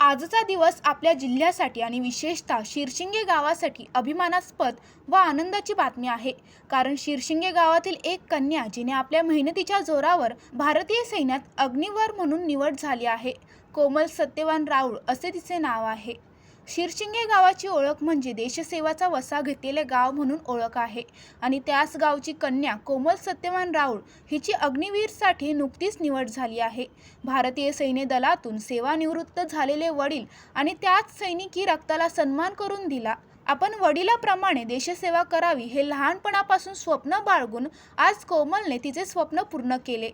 आजचा दिवस आपल्या जिल्ह्यासाठी आणि विशेषतः शिरशिंगे गावासाठी अभिमानास्पद व आनंदाची बातमी आहे. कारण शिरशिंगे गावातील एक कन्या जिने आपल्या मेहनतीच्या जोरावर भारतीय सैन्यात अग्निवर म्हणून निवड झाली आहे. कोमल सत्यवान राऊळ असे तिचे नाव आहे. शिरशिंगे गावाची ओळख म्हणजे देशसेवाचा वसा घेतलेले गाव म्हणून ओळख आहे. आणि त्याच गावची कन्या कोमल सत्यवान राऊळ हिची अग्निवीरसाठी नुकतीच निवड झाली आहे. भारतीय सैन्य दलातून सेवानिवृत्त झालेले वडील आणि त्याच सैनिकी रक्ताला सन्मान करून दिला. आपण वडिलाप्रमाणे देशसेवा करावी हे लहानपणापासून स्वप्न बाळगून आज कोमलने तिचे स्वप्न पूर्ण केले.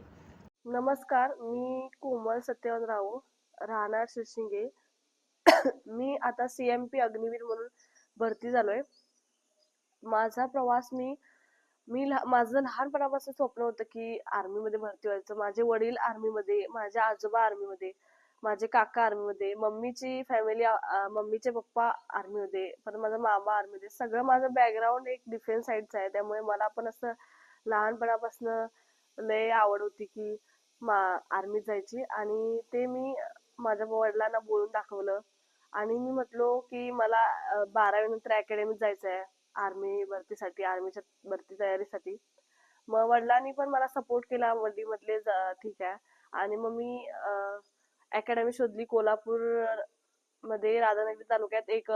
नमस्कार मी कोमल सत्यवान राऊ राहणार शिरशिंगे. मी आता सी एम पी अग्निवीर म्हणून भरती झालोय. माझा प्रवास मी मी माझं लहानपणापासून स्वप्न होतं की आर्मीमध्ये भरती व्हायचं. माझे वडील आर्मीमध्ये माझे आजोबा आर्मीमध्ये माझे काका आर्मीमध्ये मम्मीची फॅमिली मम्मीचे पप्पा आर्मीमध्ये परत माझा मामा आर्मीमध्ये. सगळं माझं बॅकग्राऊंड एक डिफेन्स साईडचं आहे. त्यामुळे मला पण असं लहानपणापासून लय आवड होती की मा आर्मीत जायची. आणि ते मी माझ्या वडिलांना बोलून दाखवलं. आणि मी म्हटलो की मला बारावीनंतर बारावी नंतर अकॅडमीत जायचं आहे आर्मी भरतीसाठी आर्मीच्या भरती तयारीसाठी. मग वडिलांनी पण मला सपोर्ट केला वडील म्हटले ठीक आहे. आणि मग मी अकॅडमी शोधली. कोल्हापूरमध्ये राधानगरी तालुक्यात एक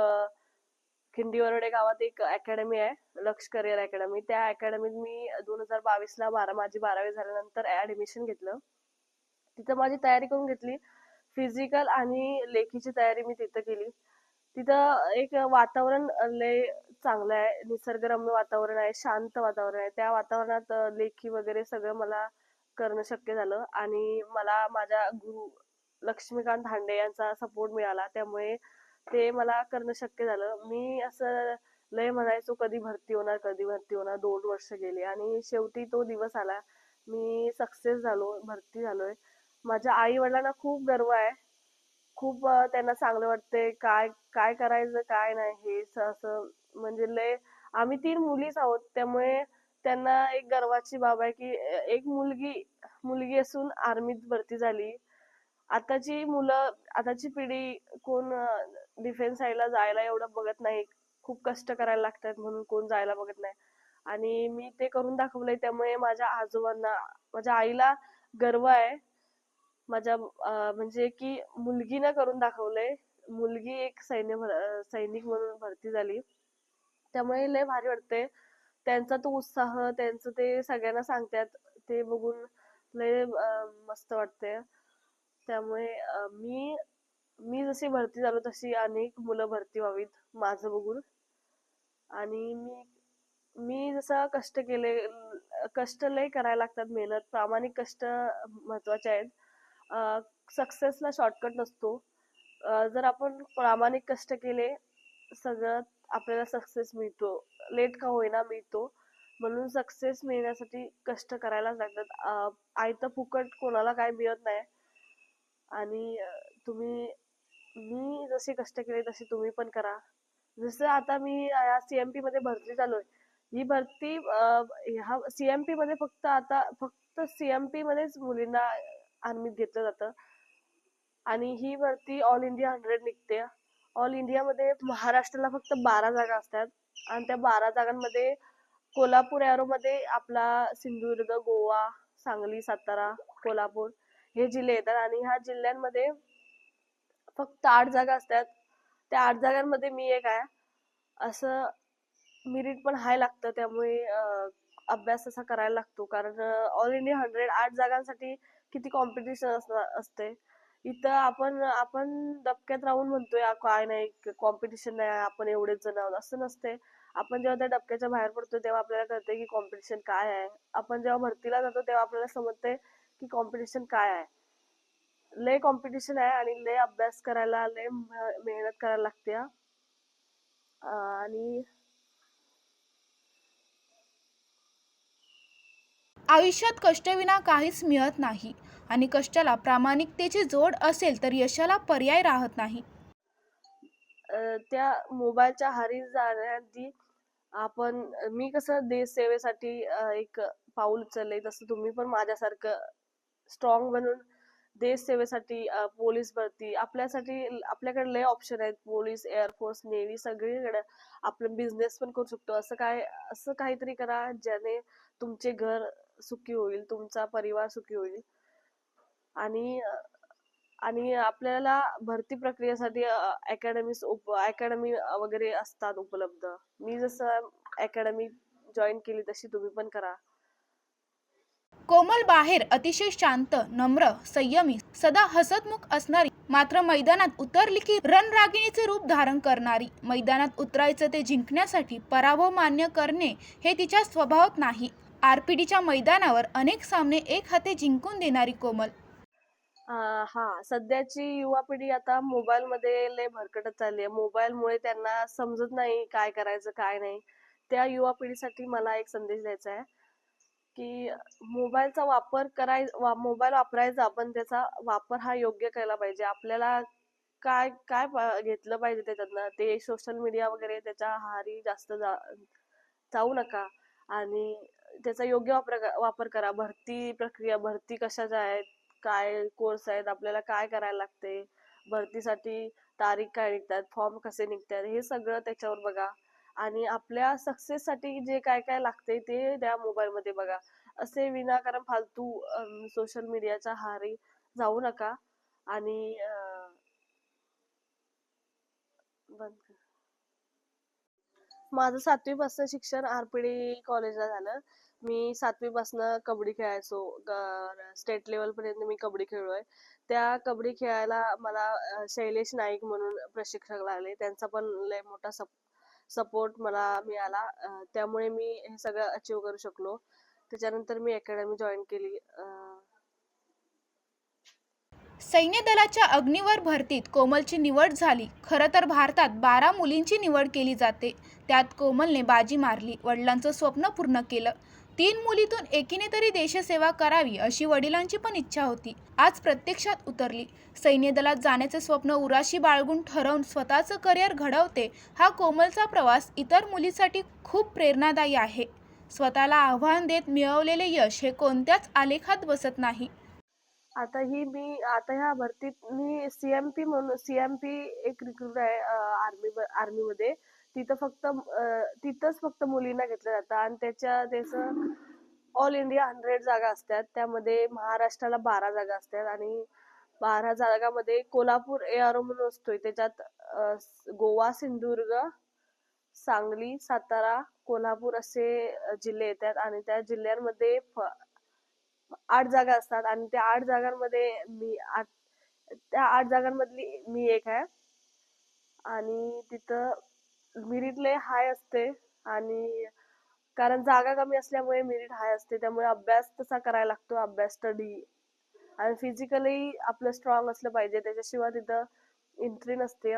खिंडीवरडे गावात एक अकॅडमी आहे लक्ष करिअर अकॅडमी त्या अकॅडमीत मी दोन हजार बावीस ला बारा माझी बारावी झाल्यानंतर ऍडमिशन घेतलं. तिथं माझी तयारी करून घेतली. फिजिकल आणि लेखीची तयारी मी तिथं केली. तिथं एक वातावरण लय चांगलं आहे निसर्गरम्य वातावरण आहे शांत वातावरण आहे. त्या वातावरणात लेखी वगैरे सगळं मला करणं शक्य झालं आणि मला माझ्या गुरु लक्ष्मीकांत धांडे यांचा सपोर्ट मिळाला. त्यामुळे ते मला करणं शक्य झालं. मी असं लय म्हणायचो कधी भरती होणार कधी भरती होणार? दोन वर्ष गेली आणि शेवटी तो दिवस आला. मी सक्सेस झालो भरती झालोय. माझ्या आई वडिलांना खूप गर्व आहे. खूप त्यांना चांगलं वाटते काय काय करायचं काय नाही हे असं म्हणजे लय आम्ही तीन मुलीच आहोत. त्यामुळे त्यांना एक गर्वाची बाब आहे की एक मुलगी मुलगी असून आर्मीत भरती झाली. आताची मुलं आताची पिढी कोण डिफेन्स साईडला जायला एवढं बघत नाही. खूप कष्ट करायला लागतात म्हणून कोण जायला बघत नाही. आणि मी ते करून दाखवलंय. त्यामुळे माझ्या आजोबांना माझ्या आईला गर्व आहे. माझ्या म्हणजे की मुलगीनं करून दाखवलंय. मुलगी एक सैन्य सैनिक म्हणून भरती झाली. त्यामुळे लय भारी वाटते त्यांचा तो उत्साह त्यांचं ते सगळ्यांना सांगतात ते बघून लय मस्त वाटते त्यामुळे मी मी जशी भरती झालो तशी अनेक मुलं भरती व्हावीत माझं बघून. आणि मी मी जसं कष्ट केले कष्ट लय करायला लागतात मेहनत प्रामाणिक कष्ट महत्त्वाचे आहेत. सक्सेसला शॉर्टकट नसतो. जर आपण प्रामाणिक कष्ट केले सगळ्यात आपल्याला सक्सेस मिळतो. लेट का होईना मिळतो. म्हणून सक्सेस मिळण्यासाठी कष्ट करायलाच लागतात. आई तर फुकट कोणाला काय मिळत नाही. आणि तुम्ही मी जसे कष्ट केले तसे तुम्ही पण करा. जसं आता मी या सीएमपी मध्ये भरती झालोय ही भरती ह्या सीएमपी मध्ये फक्त आता फक्त सीएमपी मध्येच मुलींना आर्मीत घेतलं जातं. आणि ही भरती ऑल इंडिया हंड्रेड निघते ऑल इंडियामध्ये महाराष्ट्राला फक्त बारा जागा असतात. आणि त्या बारा जागांमध्ये कोल्हापूर एरोमध्ये आपला सिंधुदुर्ग गोवा सांगली सातारा कोल्हापूर हे जिल्हे येतात. आणि ह्या जिल्ह्यांमध्ये फक्त आठ जागा असतात. त्या आठ जागांमध्ये मी एक आहे. असं मिरिट पण हाय लागतं. त्यामुळे अभ्यास असा करायला लागतो. कारण ऑल इंडिया हंड्रेड आठ जागांसाठी किती कॉम्पिटिशन असते इथं आपण आपण डबक्यात राहून म्हणतोय काय नाही कॉम्पिटिशन नाही आपण एवढेच जण आहोत. असं नसते आपण जेव्हा त्या डबक्याच्या बाहेर पडतो तेव्हा आपल्याला कळते की कॉम्पिटिशन काय आहे. आपण जेव्हा भरतीला जातो तेव्हा आपल्याला समजते की कॉम्पिटिशन काय आहे. लय कॉम्पिटिशन आहे आणि लय अभ्यास करायला लय मेहनत करायला लागते हा. आणि आयुष्यात कष्टविना काहीच मिळत नाही. आणि कष्टाला प्रामाणिकतेची जोड असेल तर यशाला पर्याय राहत नाही. त्या मोबाईलच्या आहारी जाण्याआधी आपण मी कसं देश सेवेसाठी एक पाऊल उचललंय तसं तुम्ही पण माझ्यासारखं स्ट्रॉंग बनून देश सेवेसाठी पोलीस भरती. आपल्यासाठी आपल्याकडे लय ऑप्शन आहेत. पोलीस एअरफोर्स नेव्ही सगळीकडे आपण बिझनेस पण करू शकतो. असं काय असं काहीतरी करा ज्याने तुमचे घर सुखी होईल तुमचा परिवार सुखी होईल. आणि आणि आपल्याला भरती प्रक्रियेसाठी अकॅडमीज अकॅडमी वगैरे असतात उपलब्ध. मी जसं अकॅडमी जॉईन केली तशी तुम्ही पण करा. कोमल बाहेर अतिशय शांत नम्र संयमी सदा हसतमुख असणारी मात्र मैदानात उतरली की रणरागिणीचे रूप धारण करणारी मैदानात उतरायचं ते जिंकण्यासाठी पराभव मान्य करणे हे तिच्या स्वभावात नाही. आरपीडीच्या मैदानावर अनेक सामने एक हाते जिंकून देणारी कोमल. अं, हा सध्याची युवा पिढी आता मोबाईल मध्ये लय भरकटत चालली आहे. मोबाईल मुळे त्यांना समजत नाही काय करायचं काय नाही. त्या युवा पिढीसाठी मला एक संदेश द्यायचा आहे की मोबाईलचा वापर कराय वा मोबाईल वापरायचा पण त्याचा वापर हा योग्य केला पाहिजे. आपल्याला काय काय पा- घेतलं पाहिजे त्याच्यातनं? ते सोशल मीडिया वगैरे त्याच्या आहारी जास्त जा जाऊ नका. आणि त्याचा योग्य वापर वापर करा. भरती प्रक्रिया भरती कशाचा आहेत? काय कोर्स आहेत? आपल्याला काय करायला लागते? भरतीसाठी तारीख काय निघतात? फॉर्म कसे निघतात? हे सगळं त्याच्यावर बघा. आणि आपल्या सक्सेस साठी जे काय काय लागते ते त्या मोबाईल मध्ये बघा. असे विनाकारण फालतू सोशल मीडियाच्या हारी जाऊ नका. आणि बंद माझं सातवी पासून शिक्षण आरपीडी कॉलेजला झालं. मी सातवी पासन कबड्डी खेळायचो. स्टेट लेवल पर्यंत मी कबड्डी खेळलोय. त्या कबड्डी खेळायला मला शैलेश नाईक म्हणून प्रशिक्षक लागले. त्यांचा पण लय मोठा सप सपोर्ट मला मिळाला. त्यामुळे मी हे सगळं अचीव करू शकलो. त्याच्यानंतर मी अकॅडमी जॉईन केली. अं, सैन्य दलाच्या अग्निवर भरतीत कोमलची निवड झाली. खरं तर भारतात बारा मुलींची निवड केली जाते. त्यात कोमलने बाजी मारली वडिलांचं स्वप्न पूर्ण केलं. तीन मुलीतून एकीने तरी देशसेवा करावी अशी वडिलांची पण इच्छा होती. आज प्रत्यक्षात उतरली. सैन्य दलात जाण्याचे स्वप्न उराशी बाळगून ठरवून स्वतःचं करिअर घडवते हा कोमलचा प्रवास इतर मुलीसाठी खूप प्रेरणादायी आहे. स्वतःला आव्हान देत मिळवलेले यश हे कोणत्याच आलेखात बसत नाही. आता ही मी आता ह्या भरतीत मी सीएमपी म्हणून सीएमपी एक रिक्रूट आहे आर्मी आर्मीमध्ये तिथं फक्त तिथंच फक्त मुलींना घेतलं जातं आणि त्याच्या त्याचं ऑल इंडिया हंड्रेड जागा असतात. त्यामध्ये महाराष्ट्राला बारा जागा असतात आणि बारा जागामध्ये कोल्हापूर ए आर ओ म्हणून असतोय. त्याच्यात गोवा सिंधुदुर्ग सांगली सातारा कोल्हापूर असे जिल्हे येतात आणि त्या जिल्ह्यांमध्ये फ- आठ जागा असतात आणि त्या आठ जागांमध्ये मी आठ त्या आठ जागांमधली मी एक आहे. आणि तिथं मिरीट लय हाय असते आणि कारण जागा कमी असल्यामुळे मिरीट हाय असते. त्यामुळे अभ्यास तसा करायला लागतो अभ्यास स्टडी आणि फिजिकली आपलं स्ट्रॉंग असलं पाहिजे. त्याच्याशिवाय तिथं एंट्री नसते.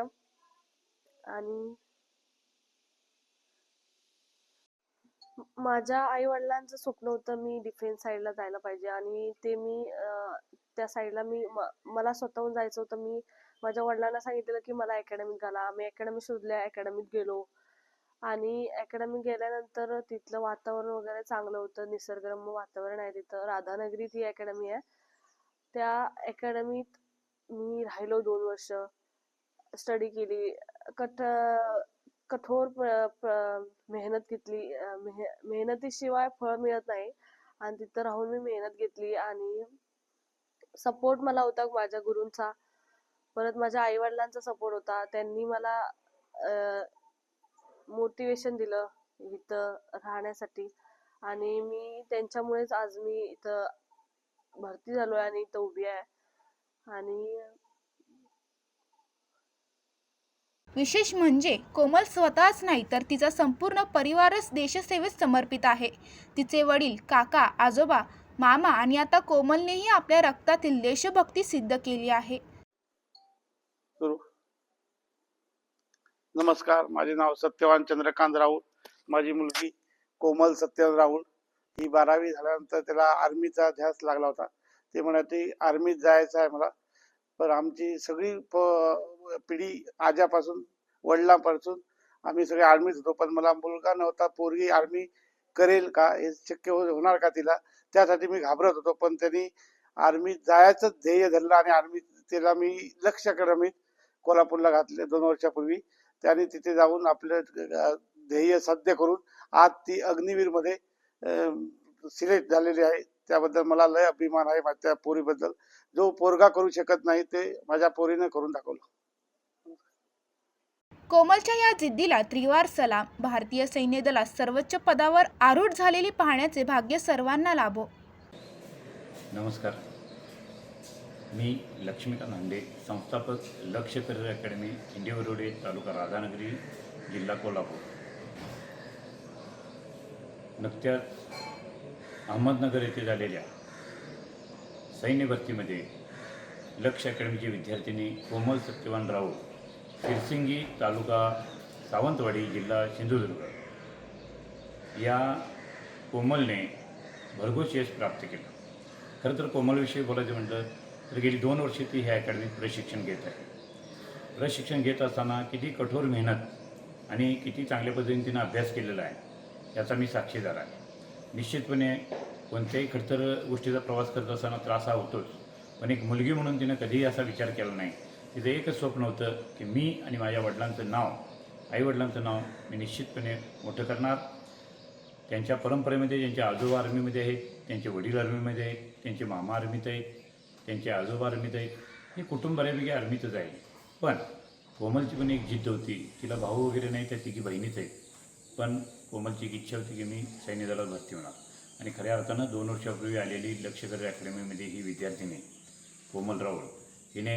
आणि माझ्या आई वडिलांचं स्वप्न होतं मी डिफेन्स साईडला जायला पाहिजे आणि ते मी त्या साईडला मी म- मला स्वतःहून जायचं होतं. मी माझ्या वडिलांना सांगितलेलं की मला अकॅडमीत घाला. मी अकॅडमी शोधल्या अकॅडमीत गेलो. आणि अकॅडमी गेल्यानंतर तिथलं वातावरण वगैरे चांगलं होतं. निसर्गरम्य वातावरण आहे तिथं. राधानगरी ही अकॅडमी आहे. त्या अकॅडमीत मी राहिलो दोन वर्ष. स्टडी केली. कठ कठोर प्र- मेहनत घेतली. मेह- मेहनतीशिवाय फळ मिळत नाही. आणि तिथं राहून मी मेहनत घेतली आणि सपोर्ट मला होता माझ्या गुरूंचा. परत माझ्या आई वडिलांचा सपोर्ट होता. त्यांनी मला मोटिवेशन दिलं इथं राहण्यासाठी. आणि मी त्यांच्यामुळेच आज मी इथं भरती झालो आहे आणि इथं उभी आहे. आणि विशेष म्हणजे कोमल स्वतःच नाही तर तिचा संपूर्ण परिवारच देशसेवेत समर्पित आहे. तिचे वडील काका आजोबा मामा आणि आता कोमलनेही आपल्या रक्तातील देशभक्ती सिद्ध केली आहे. नमस्कार माझे नाव सत्यवान चंद्रकांत राऊत. माझी मुलगी कोमल सत्यवान राऊत. ही बारावी झाल्यानंतर त्याला आर्मीचा ध्यास लागला होता. ते म्हणाले आर्मीत जायचं आहे मला. पण आमची सगळी प- पिढी आजापासून वडिलांपासून. आम्ही सगळे आर्मीत होतो पण मला मुलगा नव्हता पोरगी आर्मी करेल का हे शक्य हो- होणार का तिला? त्यासाठी मी घाबरत होतो पण त्यांनी आर्मीत जायचं ध्येय धरलं आणि आर्मी त्याला मी लक्ष करून मी कोल्हापूरला घातले दोन वर्षापूर्वी. त्याने तिथे जाऊन आपलं ध्येय साध्य करून आज ती अग्निवीरमध्ये सिलेक्ट झालेली आहे. त्याबद्दल मला लय अभिमान आहे माझ्या पोरीबद्दल. जो पोरगा करू शकत नाही ते माझ्या पोरीनं करून दाखवलं. कोमलच्या या जिद्दीला त्रिवार सलाम. भारतीय सैन्य दलात सर्वोच्च पदावर आरूढ झालेली पाहण्याचे भाग्य सर्वांना लाभो. नमस्कार. मी लक्ष्मीकांत हांडे संस्थापक लक्ष करिअर अकॅडमी इंडिवरोडे तालुका राधानगरी जिल्हा कोल्हापूर. नुकत्याच अहमदनगर येथे झालेल्या सैन्य भरतीमध्ये लक्ष अकॅडमीची विद्यार्थिनी कोमल सत्यवान राऊत शिरसिंगी तालुका सावंतवाडी जिल्हा सिंधुदुर्ग. या कोमलने भरघोस यश प्राप्त केलं. खरं तर कोमलविषयी बोलायचं म्हटलं तर गेली दोन वर्षे ती ह्या अकॅडमीत प्रशिक्षण घेत आहे. प्रशिक्षण घेत असताना किती कठोर मेहनत आणि किती चांगल्या पद्धतीने तिनं अभ्यास केलेला आहे याचा मी साक्षीदार आहे. निश्चितपणे कोणत्याही खडतर गोष्टीचा प्रवास करत असताना त्रास हा होतोच पण एक मुलगी म्हणून तिनं कधीही असा विचार केला नाही तिचं एकच स्वप्न होतं की मी आणि माझ्या वडिलांचं नाव आईवडिलांचं नाव मी निश्चितपणे मोठं करणार. त्यांच्या परंपरेमध्ये त्यांचे आजोबा आर्मीमध्ये आहेत त्यांचे वडील आर्मीमध्ये आहेत त्यांचे मामा आर्मीत आहेत त्यांचे आजोबा आर्मीत आहेत हे कुटुंब बऱ्यापैकी आर्मीतच आहे. पण कोमलची पण एक जिद्द होती. तिला भाऊ वगैरे नाही त्या तिघी बहिणीच आहेत. पण कोमलची एक इच्छा होती की मी सैन्य दलात भरती होणार. आणि खऱ्या अर्थानं दोन वर्षापूर्वी आलेली लक्षकर अकॅडमीमध्ये ही विद्यार्थिनी कोमल राऊळ हिने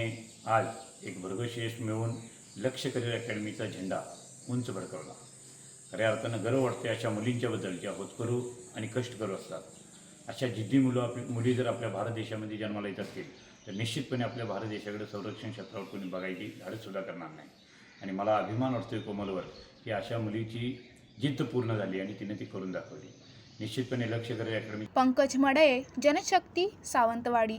आज एक भरघोस मिळवून लक्ष करिअर अकॅडमीचा झेंडा उंच भडकवला. खऱ्या अर्थानं गर्व वाटते अशा मुलींच्याबद्दल ज्या होतकरू आणि कष्ट करू असतात. अशा जिद्दी मुलं आपली मुली जर आपल्या भारत देशामध्ये जन्माला येत असतील तर निश्चितपणे आपल्या भारत देशाकडे संरक्षण क्षेत्रावर कोणी बघायची धाडसुद्धा करणार नाही. आणि मला अभिमान वाटतोय कोमलवर की अशा मुलीची जिद्द पूर्ण झाली आणि तिने ती करून दाखवली. निश्चितपणे लक्ष करेल अकॅडमी पंकज मडये जनशक्ती सावंतवाडी.